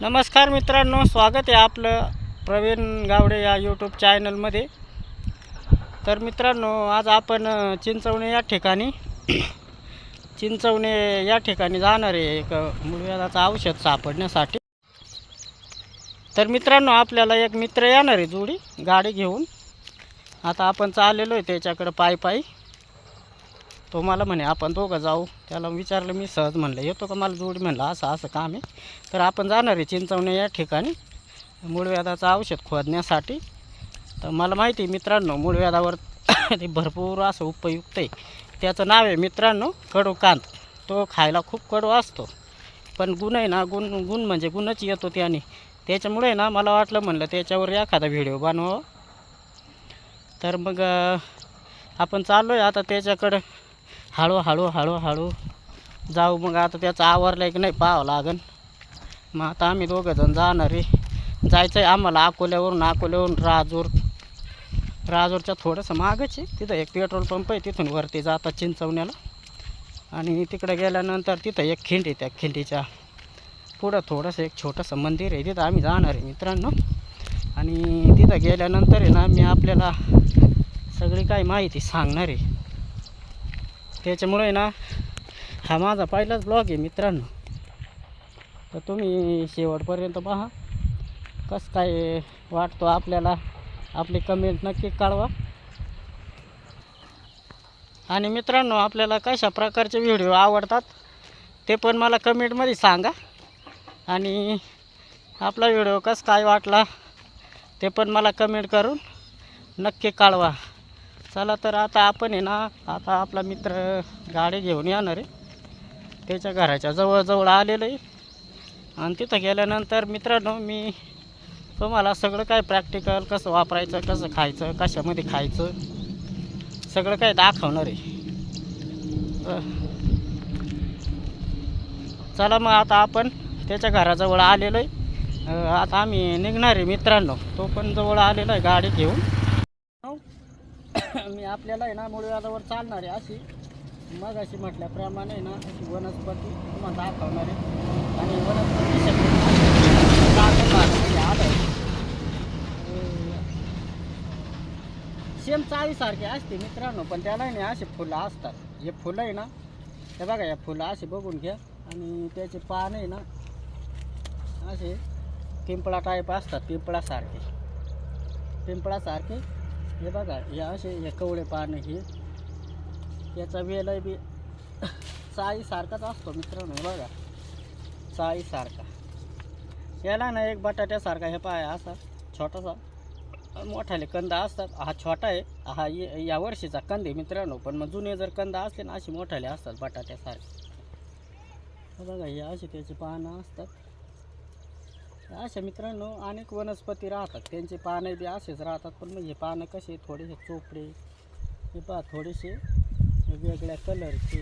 नमस्कार मित्रांनो स्वागत आहे आपलं प्रवीण गावडे या यूट्यूब चॅनलमध्ये तर मित्रांनो आज आपण चिंचवणे या ठिकाणी चिंचवणे या ठिकाणी जाणार आहे एक अ, औषध सापडण्यासाठी. तर मित्रांनो आपल्याला एक मित्र येणार आहे जोडी गाडी घेऊन. आता आपण चाललेलो आहे त्याच्याकडं पायी पायी. तो मला म्हणे आपण दोघं जाऊ. त्याला विचारलं मी सहज म्हणलं येतो का मला जोडी? म्हणलं असं असं काम आहे. तर आपण जाणार आहे चिंचवणे या ठिकाणी मूळव्याधाचं औषध खोदण्यासाठी. तर मला माहिती आहे मित्रांनो मूळव्याधावर ते भरपूर असं उपयुक्त आहे. त्याचं नाव आहे मित्रांनो कडू कांद तो खायला खूप कडू असतो. पण गुण आहे ना गुण गुण म्हणजे गुणच येतो त्याने. त्याच्यामुळे ना मला वाटलं म्हणलं त्याच्यावर एखादा व्हिडिओ बनवावं. तर मग आपण चाललो आहे आता त्याच्याकडं हळूहळू हळूहळू जाऊ मग आता त्याचं आवरलं आहे की नाही पाहावं लागन. मग आता आम्ही दोघं जण जाणार आहे. जायचं आहे आम्हाला अकोल्यावरून अकोल्यावरून राजूर. राजूरच्या थोडंसं मागच आहे. तिथं एक पेट्रोल पंप आहे तिथून वरती जातात चिंचवण्याला. आणि तिकडे गेल्यानंतर तिथं एक खिंड आहे त्या खिंडीच्या. पुढं थोडंसं एक छोटंसं मंदिर आहे. तिथं आम्ही जाणार आहे मित्रांनो. आणि तिथं गेल्यानंतर आहे ना मी आपल्याला सगळी काही माहिती सांगणार आहे. त्याच्यामुळे ना हा माझा पहिलाच ब्लॉग आहे मित्रांनो. तर तुम्ही शेवटपर्यंत पहा कसं काय वाटतो आपल्याला. आपली कमेंट नक्की कळवा. आणि मित्रांनो आपल्याला कशा प्रकारचे व्हिडिओ आवडतात ते पण मला कमेंटमध्ये सांगा. आणि आपला व्हिडिओ कसं काय वाटला ते पण मला कमेंट करून नक्की कळवा. चला तर आता आपण आहे ना आता आपला मित्र गाडी घेऊन येणार आहे. त्याच्या घराच्या जवळजवळ आलेलं आहे. आणि तिथं गेल्यानंतर मित्रांनो मी तुम्हाला सगळं काय प्रॅक्टिकल कसं वापरायचं कसं खायचं कशामध्ये खायचं सगळं काय दाखवणार आहे. चला मग आता आपण त्याच्या घराजवळ आलेलो आहे. आता आम्ही निघणार आहे मित्रांनो. तो पण जवळ आलेला आहे गाडी घेऊन. मी आपल्याला आहे ना मुळव्याजावर चालणार आहे अशी मग अशी म्हटल्याप्रमाणे ना अशी वनस्पती तुम्हाला दाखवणार आहे. आणि वनस्पती म्हणजे आलं आहे. सेम चाळीसारखे असते मित्रांनो पण त्याला आहे ना असे फुलं असतात. हे फुलं आहे ना हे बघा या फुलं असे बघून घ्या. आणि त्याचे पान आहे ना असे पिंपळा टाईप असतात पिंपळासारखे. पिंपळासारखे. हे बघा हे असे हे कवळे पानं हे. याचा वेलय बी चाळीसारखाच असतो मित्रांनो हे बघा. चाळीसारखा याला ना एक बटाट्यासारखा हे पाय असा छोटासा. मोठाले कंद असतात. हा छोटा आहे. हा ये- या वर्षीचा कंद आहे मित्रांनो. पण मग जुने जर कंद असले ना असे मोठाले असतात बटाट्यासारखे. हे बघा हे असे त्याचे पानं असतात. अशा मित्रांनो अनेक वनस्पती राहतात. त्यांचे पानं बी असेच राहतात पण मग हे पानं कसे थोडेसे चोपडे. हे पहा थोडेसे वेगळ्या कलरचे.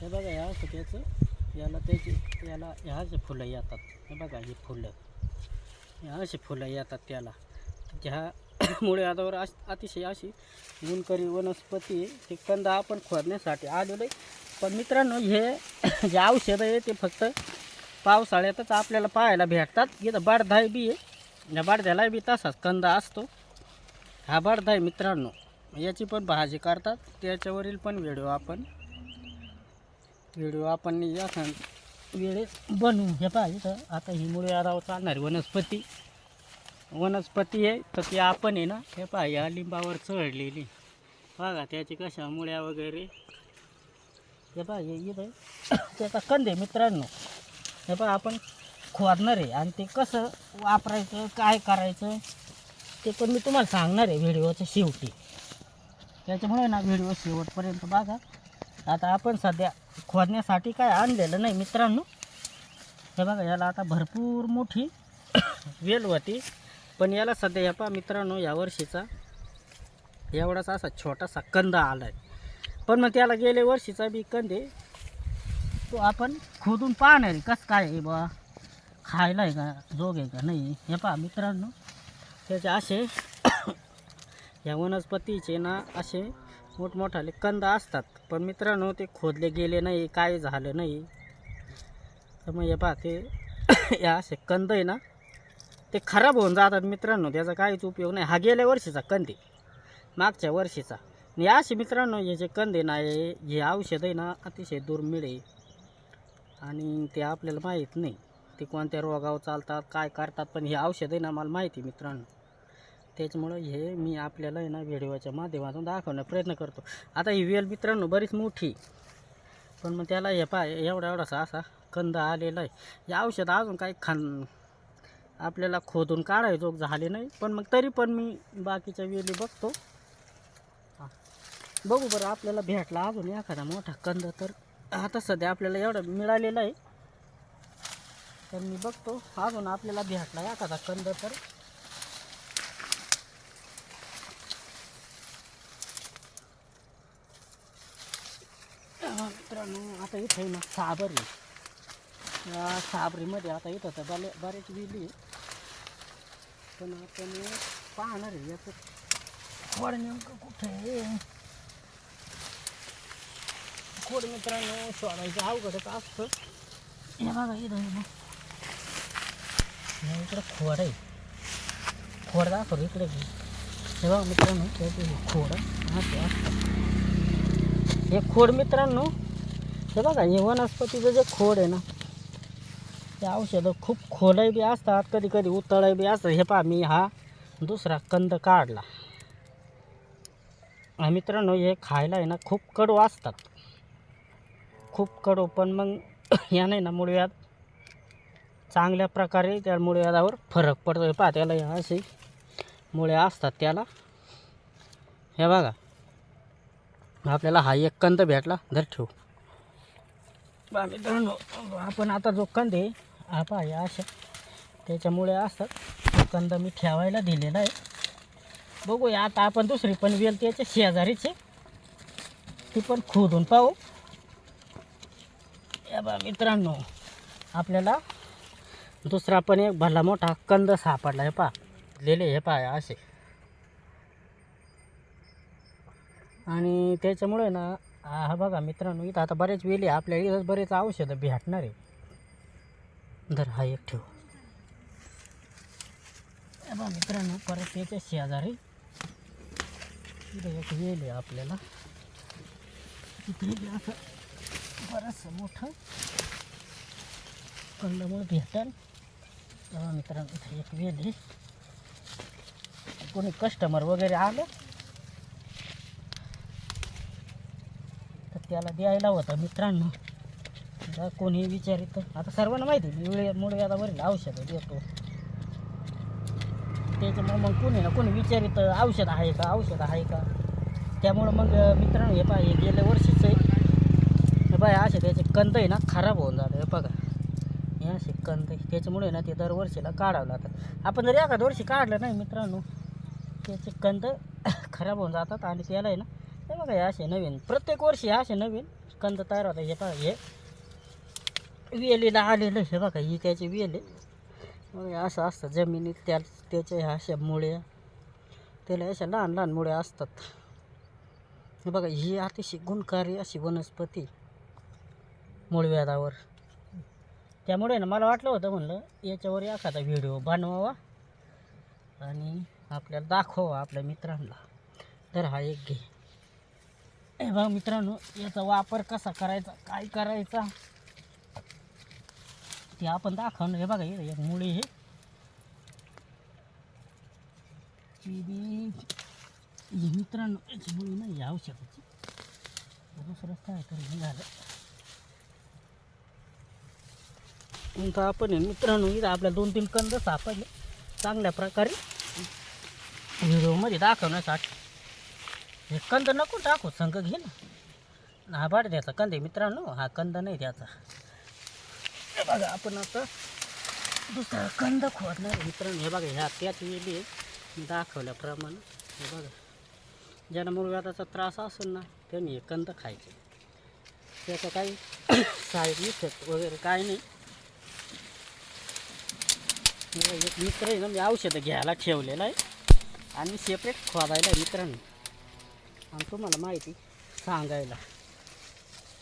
हे बघा हे असं त्याचं याला त्याची याला ह्याचे फुलं येतात. हे बघा ही फुलं. ह्या अशी फुलं येतात त्याला. ज्यामुळे मुळे अश अतिशय अशी गुणकरी वनस्पती हे कंदा कंद आपण खोदण्यासाठी आलेलो आहे. पण मित्रांनो हे जे औषधं आहे ते फक्त पावसाळ्यातच आपल्याला पाहायला भेटतात. इथं बाडधाय बी आहे. या बाडध्याला बी तसाच कंद असतो. हा बाडधाय मित्रांनो याची पण भाजी करतात. त्याच्यावरील पण व्हिडिओ आपण व्हिडिओ आपण या सण वेळेस बनवू. हे पाहिजे इथं. आता ही मुळे आरावर चालणारी वनस्पती. वनस्पती आहे. तर ती आपण आहे ना हे पहा या लिंबावर चढलेली. बघा त्याची कशा मुळ्या वगैरे. हे पहा हे इथं त्याचा कंद आहे मित्रांनो. हे पहा आपण खोदणार आहे आणि ते कसं वापरायचं काय करायचं ते पण मी तुम्हाला सांगणार आहे व्हिडिओच्या शेवटी. त्याच्यामुळे ना व्हिडिओ शेवटपर्यंत बघा. आता आपण सध्या खोदण्यासाठी काय आणलेलं नाही मित्रांनो. हे बघा याला आता भरपूर मोठी वेल होती. पण याला सध्या ह्या पहा मित्रांनो या वर्षीचा एवढाच असा छोटासा कंद आला आहे पण मग त्याला गेल्या वर्षीचा बी कंदे तो आपण खोदून पाहणार आहे. कसं काय आहे बा? खायला आहे का? जोग आहे का? नाही. हे पहा मित्रांनो. त्याचे असे या वनस्पतीचे ना असे मोठमोठाले कंद असतात. पण मित्रांनो ते खोदले गेले नाही काय झालं नाही. तर मग हे पहा ते या असे कंद आहे ना ते खराब होऊन जातात मित्रांनो. त्याचा काहीच उपयोग नाही. हा गेल्या वर्षीचा कंद आहे. मागच्या वर्षीचा. आणि या असे मित्रांनो हे जे कंद आहे ना हे हे औषध आहे ना अतिशय दुर्मिळ आहे. आणि ते आपल्याला माहीत नाही. ते कोणत्या रोगावर चालतात काय करतात पण हे औषध आहे ना मला माहिती मित्रांनो. त्याच्यामुळं हे मी आपल्याला आहे ना व्हिडिओच्या माध्यमातून दाखवण्याचा प्रयत्न करतो. आता ही वेल मित्रांनो बरीच मोठी पण मग त्याला हे पाय एवढा एवढासा असा कंद आलेला आहे. हे औषध अजून काही खान आपल्याला खोदून काढायचो झाले नाही. पण मग तरी पण मी बाकीच्या वेली बघतो. बघू बरं आपल्याला भेटला अजून एखादा मोठा कंद तर. आता सध्या आपल्याला एवढा मिळालेला आहे. तर मी बघतो अजून आपल्याला भेटला एखादा कंद तर. मित्रांनो आता इथे ना साबरी या साबरीमध्ये आता इथं तर बरे बरेच विली पण आपण पाहणार आहे याचं. खोड नेमकं कुठे आहे? खोड मित्रांनो शोधायचं अवघडच असतं. हे बघा हे इकडं खोड आहे. खोड दाखव इकडे. हे बघा मित्रांनो हे खोड. असे हे खोड मित्रांनो हे बघा हे वनस्पतीचं जे खोड आहे ना ते औषधं खूप खोलही बी असतात कधी कधी उतळही बी असतात. हे पहा मी हा दुसरा कंद काढला. मित्रांनो हे खायला आहे ना खूप कडू असतात. खूप कडू पण मग या नाही ना मुळव्याध चांगल्या प्रकारे त्या मुळव्याधावर फरक पडतो आहे पहा त्याला असे मुळे असतात त्याला. हे बघा. आपल्याला हा एक कंद भेटला धर ठेवू. बा मित्रांनो आपण आता जो कंद आहे हा पहा या अशा. त्याच्यामुळे असतात. तो कंद मी ठेवायला दिलेला आहे. बघूया आता आपण दुसरी पण वेल त्याच्या शेजारीचे ती पण खोदून पाहू. बा मित्रांनो आपल्याला दुसरा पण एक भला मोठा कंद सापडला हे पहा लिहिले हे पहा असे. आणि त्याच्यामुळे ना हा बघा मित्रांनो इथं आता बरेच वेली आहे. आपल्या इथं बरेच औषधं भेटणार आहे. धर हा एक ठेव. बा मित्रांनो परत त्याच्या शेजारी इथं एक वेल आहे आपल्याला. असं बरंचसं मोठं. कंदमूळ भेटल. तेव्हा मित्रांनो इथे एक वेल. आहे कोणी कस्टमर वगैरे आलं. तर त्याला द्यायला होतं मित्रांनो. कोणी विचारित आता सर्वांना माहिती आहे, मुळे मुळव्याधावरील औषधं देतो. त्याच्यामुळे मग कोणी ना कोणी विचारित औषध आहे का औषध आहे का? त्यामुळं मग मित्रांनो हे पहा हे गेल्या वर्षीचं बाय असे त्याचे कंद आहे ना खराब होऊन जातं हे बघा. हे असे कंद त्याच्यामुळे ना ते दरवर्षीला काढावं लागतं. आपण जर एखाद वर्षी काढलं नाही मित्रांनो त्याचे कंद खराब होऊन जातात आणि त्याला आहे ना हे बघा हे असे नवीन. प्रत्येक वर्षी असे नवीन कंद तयार होतात. हे पहा हे वेलीला आलेलं हे बघा ही त्याची वेल आहे. असं असतं जमिनीत त्या त्याच्या ह्या अशा मुळ्या त्याला अशा लहान लहान मुळ्या असतात. हे बघा ही अतिशय गुणकारी अशी वनस्पती मूळव्याधावर त्यामुळे ना मला वाटलं होतं म्हणलं याच्यावर एखादा व्हिडिओ बनवावा आणि आपल्याला दाखवावा आपल्या मित्रांना. तर हा एक घे. हे बघा मित्रांनो याचा वापर कसा करायचा काय करायचा? ते आपण दाखवणार. हे बघा हे एक मुळे हे बी मित्रांनो याची मुळी नाही आहे औषधाची. दुसरं काय तर झालं नंतर आपण आहे. मित्रांनो इथं आपल्या दोन तीन कंद सापडले. चांगल्या प्रकारे. व्हिडिओमध्ये दाखवण्यासाठी हे कंद नको टाकू संघ घे ना. हा बाड द्यायचा कंद आहे मित्रांनो हा कंद नाही द्यायचा हे बघा आपण आता दुसरा कंद खोदणार मित्रांनो. हे बघा ह्या त्याच वेळी दाखवल्याप्रमाणे. हे बघा. ज्यांना मूळव्याधाचा त्रास असेल ना त्यांनी हे कंद खायचे. त्याचं काही साईड इफेक्ट वगैरे काही नाही. एक मित्र आहे ना मी औषधं घ्यायला ठेवलेलं आहे. आणि सेपरेट खोदायला आहे मित्रांनो. आणि तुम्हाला माहिती सांगायला.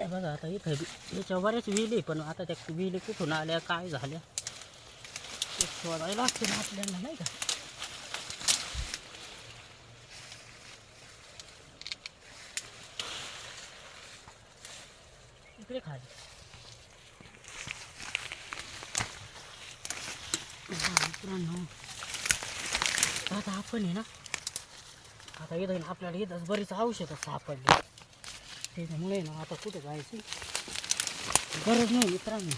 हे बघा आता इथं बी याच्यावर बऱ्याच विली पण आता त्या विली कुठून आल्या काय झाल्या ते शोधायला लागते ना आपल्याला नाही का? इकडे खाली. मित्रांनो आता आपण आहे ना आता इथं आहे ना आपल्याला इथंच बरीच औषधं सापडली त्याच्यामुळे ना आता कुठे जायची गरज नाही मित्रांनो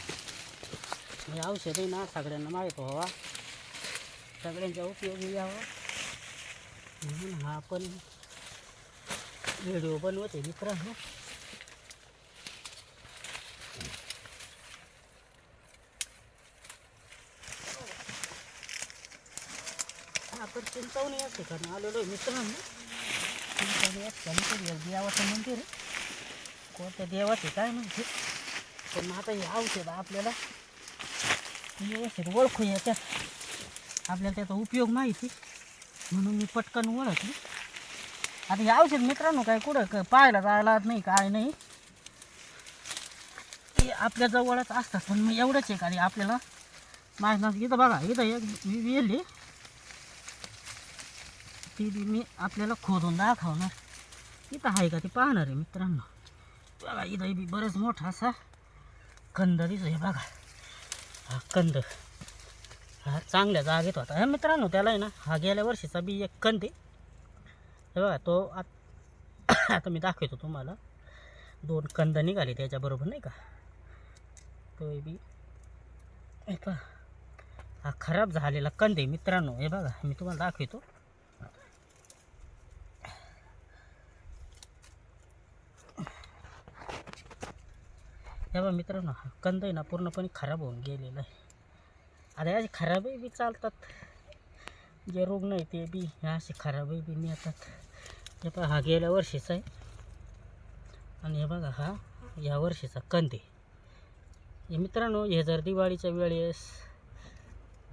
हे औषध आहे ना सगळ्यांना माहीत व्हावा सगळ्यांच्या उपयोगी यावा म्हणून हा आपण व्हिडिओ बनवते मित्रांनो आपण चिंतावणी या ठिकाणी आलेलो आहे मित्रांनो या ठिकाणी देवाचं मंदिर आहे. कोणत्या देवाचे काय म्हणते पण आता हे औषध आपल्याला व्यवस्थित ओळखू याच्यात आपल्याला त्याचा उपयोग माहिती. म्हणून मी पटकन ओळखली. आता हे औषध मित्रांनो काय कुठं पाहायला जायला नाही काय नाही. ते आपल्या जवळच असतात पण मग एवढंच आहे का रे आपल्याला माहीत इथं बघा इथं एक मी वेली. ती बी मी आपल्याला खोदून दाखवणार. इथं आहे का ते पाहणार आहे मित्रांनो. बघा इथं बी बरंच मोठा असा कंद दिसतोय बघा. हा कंद. हा चांगल्या जागेत होता. हा मित्रांनो त्याला आहे ना हा गेल्या वर्षीचा बी एक कंद आहे. हे बघा तो आत आता मी दाखवतो तुम्हाला. दोन कंद निघाले त्याच्याबरोबर नाही का? तो बी हे हा खराब झालेला कंद आहे मित्रांनो. हे बघा मी तुम्हाला दाखवतो. हे बघा मित्रांनो हा कंद आहे ना पूर्णपणे खराब होऊन गेलेला आहे. आता असे खराबही बी चालतात. जे रुग्ण आहे ते बी हे असे खराबही बी नेतात. हे बघा हा गेल्या वर्षीचा आहे. आणि हे बघा हा या वर्षीचा कंद आहे. हे मित्रांनो हे जर दिवाळीच्या वेळेस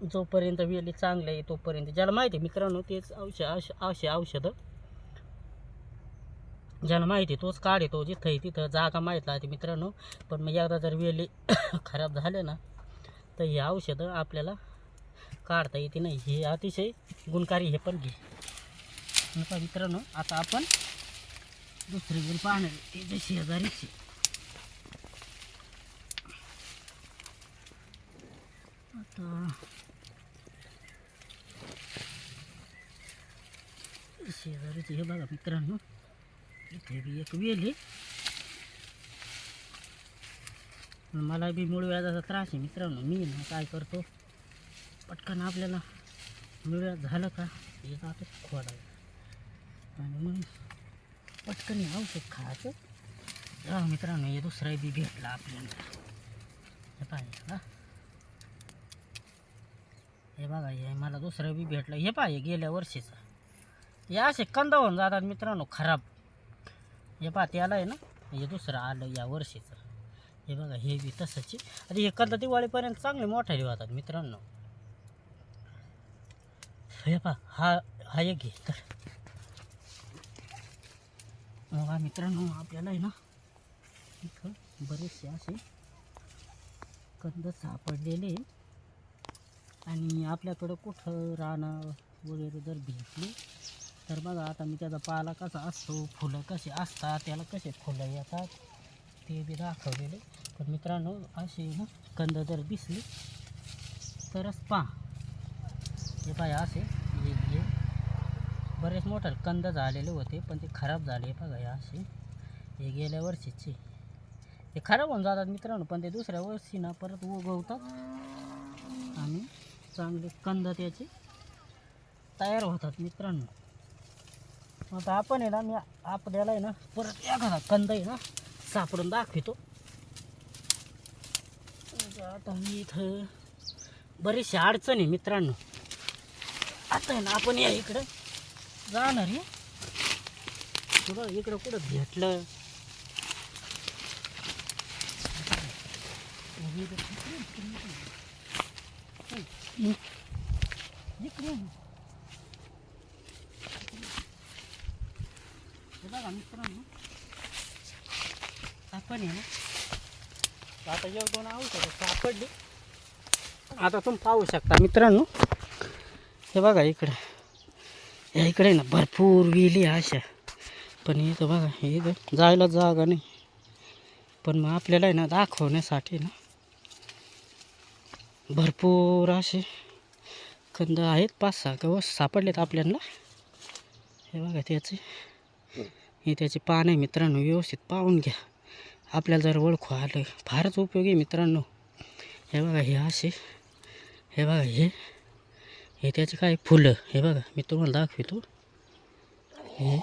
जोपर्यंत वेली चांगले आहे तोपर्यंत ज्याला माहिती आहे मित्रांनो तेच औषध असे औषधं ज्यांना माहिती आहे तोच येतो जिथं आहे तिथं जागा माहीत राहते मित्रांनो. पण मग एकदा जर वेली खराब झाले ना तर हे औषधं आपल्याला काढता येते नाही. हे अतिशय गुणकारी हे पण घे. मित्रांनो आता आपण दुसरी गुण पाहणार ते जे शेजारीची आता शेजारीचे हे बघा मित्रांनो. इथे बी एक वेल आहे. मला बी मूळ व्याजाचा त्रास आहे मित्रांनो. मी ना काय करतो? पटकन आपल्याला मूळ व्याज झालं का? हे जातो खोडायला आणि मग पटकन औषध खायचं. हा मित्रांनो हे दुसरा बी भेटला आपल्याला. हे पाहिजे का? हे बघा हे मला दुसरं बी भेटलं. हे पाहिजे गेल्या वर्षीचं. हे असे कंद होऊन जातात मित्रांनो खराब. हे पहा त्याला आहे ना हे दुसरं आलं या वर्षीचं. हे बघा हे बी तसंच आहे. हे कदा दिवाळीपर्यंत चांगले मोठे होतात मित्रांनो. हे पहा हा हा एक घे तर बघा मित्रांनो आपल्याला आहे ना इथं बरेचसे असे कंद सापडलेले आणि आपल्याकडं कुठं राहणं वगैरे जर भेटली तर बघा आता मी त्याचा पाला कसा असतो फुलं कसे असतात त्याला कसे फुलं येतात ते बी दाखवलेले. पण मित्रांनो असे ना कंद जर दिसली तरच पहा. हे पाया असे हे हे बरेच मोठं कंद झालेले होते पण ते खराब झाले. बघा हे असे. हे गेल्या वर्षीचे. ते खराब होऊन जातात मित्रांनो पण ते दुसऱ्या वर्षी ना परत उगवतात. आणि चांगले कंद त्याचे तयार होतात मित्रांनो. आता आपण आहे ना मी आपल्याला आहे ना परत एखादा कंद आहे ना सापडून दाखवतो. आता मी इथं बरीचशी अडचण आहे मित्रांनो. आता आहे ना आपण या इकडं जाणार आहे. कुठं इकडं कुठं भेटलं? इकडे हे बघा मित्रांनो आपण आहे ना आता एक दोन औषधं सापडली आता तुम्ही पाहू शकता मित्रांनो हे बघा इकडे या इकडे ना भरपूर आहे अशा पण इथं बघा हे जायला जागा नाही पण मग आपल्याला आहे ना दाखवण्यासाठी ना भरपूर असे कंद आहेत पाच सहा गवस सापडलेत आपल्याला हे बघा त्याचे हे त्याचे पान आहे मित्रांनो व्यवस्थित पाहून घ्या. आपल्याला जर ओळखू आलं फारच उपयोगी आहे मित्रांनो. हे बघा हे असे हे बघा हे हे त्याचे काय फुलं हे बघा मी तुम्हाला दाखवतो. हे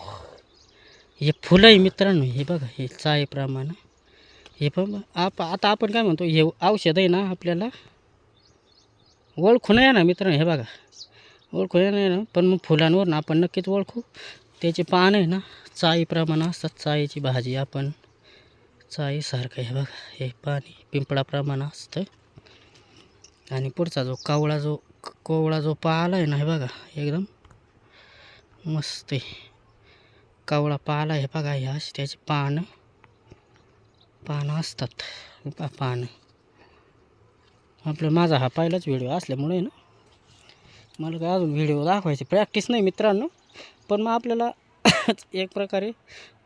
हे फुलं आहे मित्रांनो हे बघा हे चायप्रमाणे. हे पण आप आता आपण काय म्हणतो हे औषध आहे ना आपल्याला? ओळखू नाही ना मित्रांनो हे बघा. ओळखू नाही ना पण मग फुलांवर ना आपण नक्कीच ओळखू. त्याचे पान आहे ना चाईप्रमाणे असतात चाईची भाजी आपण चाईसारखं आहे बघा हे पाणी पिंपळाप्रमाणे असतं. आणि पुढचा जो कावळा जो कोवळा जो पाला आहे ना हे बघा एकदम मस्त आहे. कावळा पाला हे बघा हे अशी त्याची पानं पानं असतात हे पानं. आपलं माझा हा पहिलाच व्हिडिओ असल्यामुळे ना मला काय अजून व्हिडिओ दाखवायची प्रॅक्टिस नाही मित्रांनो. पण मग आपल्याला एक प्रकारे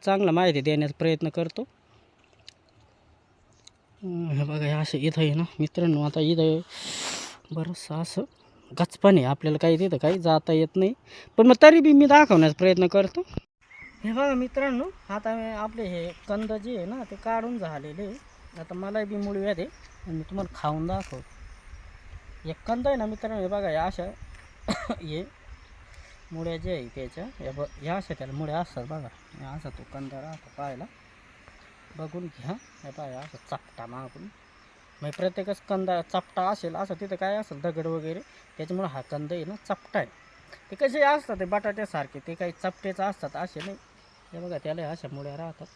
चांगला माहिती देण्याचा प्रयत्न करतो. हे बघा हे असं इथं आहे ना मित्रांनो आता इथं बरंचसं असं गचपण आहे आपल्याला काही तिथं काही जाता येत नाही. पण मग तरी बी मी दाखवण्याचा प्रयत्न करतो. हे बघा मित्रांनो आता आपले हे कंद जे आहे ना ते काढून झालेले आता मला बी मुळी आहे. आणि मी तुम्हाला खाऊन दाखव हे कंद आहे ना मित्रांनो हे बघा या अशा हे मुळ्या जे आहे त्याच्या या ब ह्या अशा त्याला मुळ्या असतात बघा. असा तो कंदा राहतो पाहायला बघून घ्या. हे पाहा असं चपटा मागून म्हणजे प्रत्येकच कंदा चपटा असेल असं तिथं काय असेल दगड वगैरे त्याच्यामुळं हा कंद आहे ना चपटा आहे. ते कसे असतात ते बटाट्यासारखे ते काही चपटेच असतात असे नाही. हे बघा त्याला अशा मुळ्या राहतात.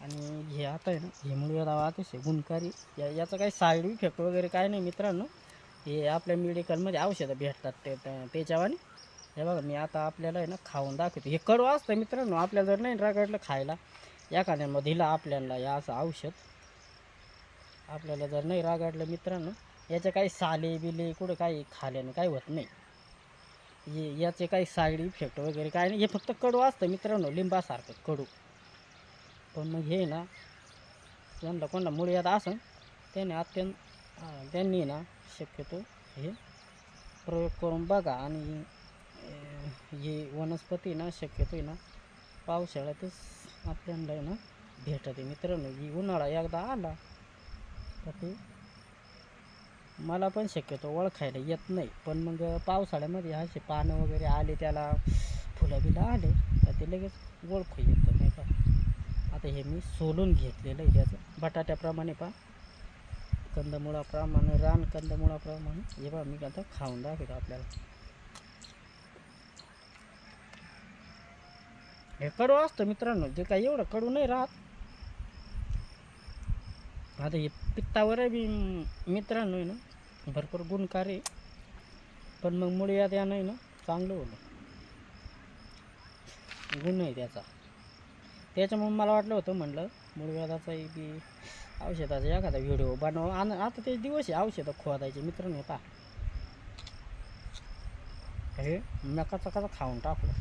आणि हे आता आहे ना हे मुळे राहा अतिशय गुणकारी. या याचं काही साईड इफेक्ट वगैरे काय नाही मित्रांनो. हे आपल्या मेडिकलमध्ये औषधं भेटतात ते त्या- त्याच्यावानी. हे बघा मी आता आपल्याला आहे ना खाऊन दाखवतो. हे कडू असतं मित्रांनो आपल्याला जर नाही रगडलं खायला एखाद्यानं दिलं आपल्याला या असं औषध. आपल्याला जर नाही रागाडलं मित्रांनो याचे काही साले बिले कुठं काही खाल्याने काही होत नाही. ये याचे काही साईड इफेक्ट वगैरे काय नाही. हे फक्त कडू असतं मित्रांनो लिंबासारखं कडू. पण मग हे ना त्यांना कोणाला मुळ्यात असन त्याने अत्यंत त्यांनी ना शक्यतो हे प्रयोग करून बघा आणि ही वनस्पती ना शक्यतो आहे ना पावसाळ्यातच आपल्याला ना भेटते. मित्रांनो ही उन्हाळा एकदा आला तर ते मला पण शक्यतो ओळखायला येत नाही. पण मग पावसाळ्यामध्ये असे पानं वगैरे आले त्याला फुलं बिलं आले तर ते लगेच ओळखू येतं नाही का? आता हे मी सोलून घेतलेलं आहे त्याचं. बटाट्याप्रमाणे पा कंदमुळाप्रमाणे रान कंदमुळाप्रमाणे हे बा मी आता खाऊन दाखवतो आपल्याला. हे कडू असतं मित्रांनो जे काही एवढं कडू नाही राहत. आता हे पित्तावर बी मित्रांनो आहे ना. भरपूर गुणकारी आहे. पण मग मुळे या नाही ना चांगलं होतं. गुण आहे त्याचा. त्याच्यामुळे मला वाटलं होतं म्हटलं मूळव्याधाचाही बी औषधाचा एखादा व्हिडिओ बनवा. आणि आता ते दिवस आहे औषधं खोदायचे मित्रांनो पा हे नकाचा कसा खाऊन टाकलं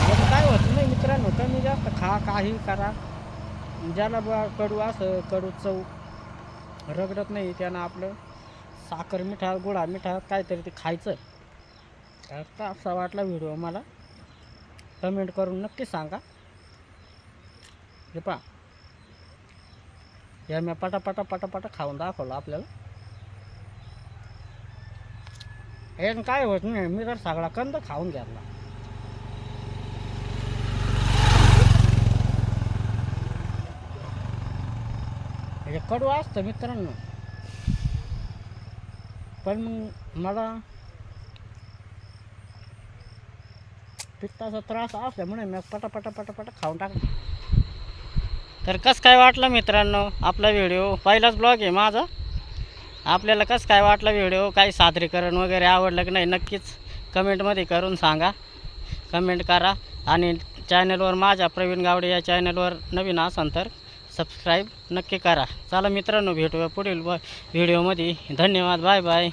याचं काय होत नाही मित्रांनो कमी जास्त खा काही करा. ज्याला बा कडू असं कडू चव रगडत नाही त्यानं आपलं साखर मिठा गुळा मिठा काहीतरी ते खायचं. तर असा वाटला व्हिडिओ मला. कमेंट करून नक्की सांगा. हे पा या मी पटापटा पटापटा खाऊन दाखवलं आपल्याला. हे काय होत नाही मी तर सगळा कंद खाऊन घेतला. हे कडू असतं मित्रांनो. पण मग मला पित्ताचा त्रास असल्यामुळे मी पटापटा पटापटा खाऊन टाकलं. तर कसं काय वाटलं मित्रांनो आपला व्हिडिओ पहिलाच ब्लॉग आहे माझा. आपल्याला कसं काय वाटलं व्हिडिओ काही सादरीकरण वगैरे आवडलं की नाही नक्कीच कमेंटमध्ये करून सांगा. कमेंट करा. आणि चॅनलवर माझ्या प्रवीण गावडे या चॅनलवर नवीन असाल तर सबस्क्राईब नक्की करा. चला मित्रांनो भेटूया पुढील ब व्हिडिओमध्ये धन्यवाद. Bye bye